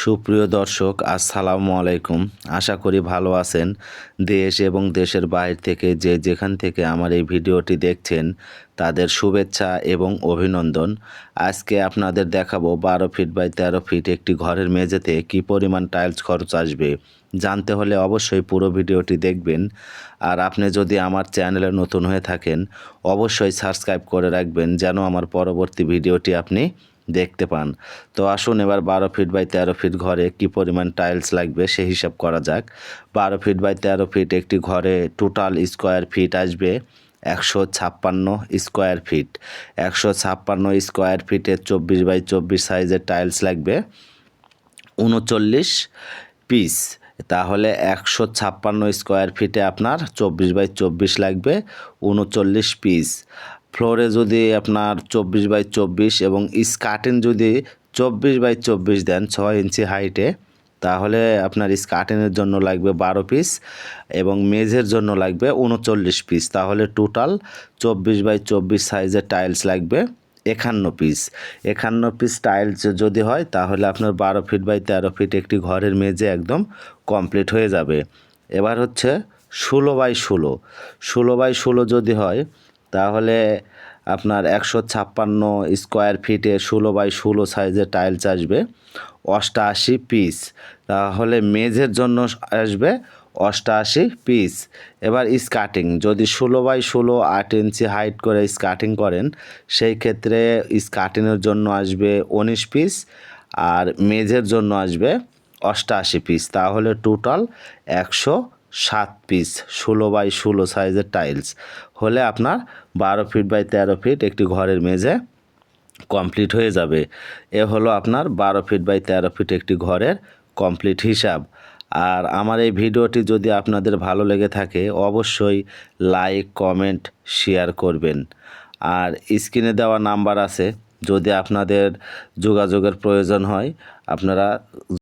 সুপ্রিয় দর্শক, আসসালামু আলাইকুম। আশা করি ভালো আছেন। দেশ এবং দেশের বাইরে থেকে যে যেখান থেকে আমার এই ভিডিওটি দেখছেন, তাদের শুভেচ্ছা এবং অভিনন্দন। আজকে আপনাদের দেখাবো বারো ফিট বাই তেরো ফিট একটি ঘরের মেঝেতে কি পরিমাণ টাইলস খরচ আসবে। জানতে হলে অবশ্যই পুরো ভিডিওটি দেখবেন। আর আপনি যদি আমার চ্যানেলে নতুন হয়ে থাকেন, অবশ্যই সাবস্ক্রাইব করে রাখবেন, যেন আমার পরবর্তী ভিডিওটি আপনি দেখতে পান। তো আসুন এবার বারো ফিট বাই তেরো ফিট ঘরে কি পরিমাণ টাইলস লাগবে সেই হিসাব করা যাক। বারো ফিট বাই তেরো ফিট একটি ঘরে টোটাল স্কোয়ার ফিট আসবে একশো ছাপ্পান্ন স্কোয়ার ফিট। একশো ছাপ্পান্ন স্কোয়ার ফিটে চব্বিশ বাই চব্বিশ সাইজের টাইলস লাগবে উনচল্লিশ পিস। তাহলে একশো ছাপ্পান্ন স্কোয়ার ফিটে আপনার চব্বিশ বাই চব্বিশ লাগবে উনচল্লিশ পিস। ফ্লোরে যদি আপনার চব্বিশ বাই চব্বিশ এবং স্কার্টিন যদি চব্বিশ বাই চব্বিশ দেন ছয় ইঞ্চি হাইটে তাহলে আপনার স্কার্টিনের জন্য লাগবে বারো পিস এবং মেঝের জন্য লাগবে উনচল্লিশ পিস তাহলে টোটাল চব্বিশ বাই চব্বিশ সাইজের টাইলস লাগবে একান্ন পিস একান্ন পিস টাইলস যদি হয়, তাহলে আপনার বারো ফিট বাই তেরো ফিট একটি ঘরের মেঝে একদম কমপ্লিট হয়ে যাবে। এবার হচ্ছে ষোলো বাই ষোলো। ষোলো বাই ষোলো যদি হয় তাহলে আপনার একশো ছাপ্পান্ন স্কোয়ার ফিটে ষোলো বাই ষোলো সাইজের টাইলস আসবে। অষ্টআশি পিস। তাহলে মেঝের জন্য আসবে অষ্টআশি পিস। এবার স্কার্টিং যদি ষোলো বাই ষোলো আট ইঞ্চি হাইট করে স্কার্টিং করেন, সেই ক্ষেত্রে স্কার্টিংয়ের জন্য আসবে উনিশ পিস আর মেঝের জন্য আসবে অষ্টআশি পিস। তাহলে টোটাল একশো সাত পিস ষোলো বাই ষোলো সাইজের টাইলস হলে আপনার বারো ফিট বাই তেরো ফিট একটি ঘরের মেঝে কমপ্লিট হয়ে যাবে। এ হলো আপনার বারো ফিট বাই তেরো ফিট একটি ঘরের কমপ্লিট হিসাব। আর আমার এই ভিডিওটি যদি আপনাদের ভালো লেগে থাকে, অবশ্যই লাইক কমেন্ট শেয়ার করবেন। আর স্ক্রিনে দেওয়া নাম্বার আছে, যদি আপনাদের যোগাযোগের প্রয়োজন হয়, আপনারা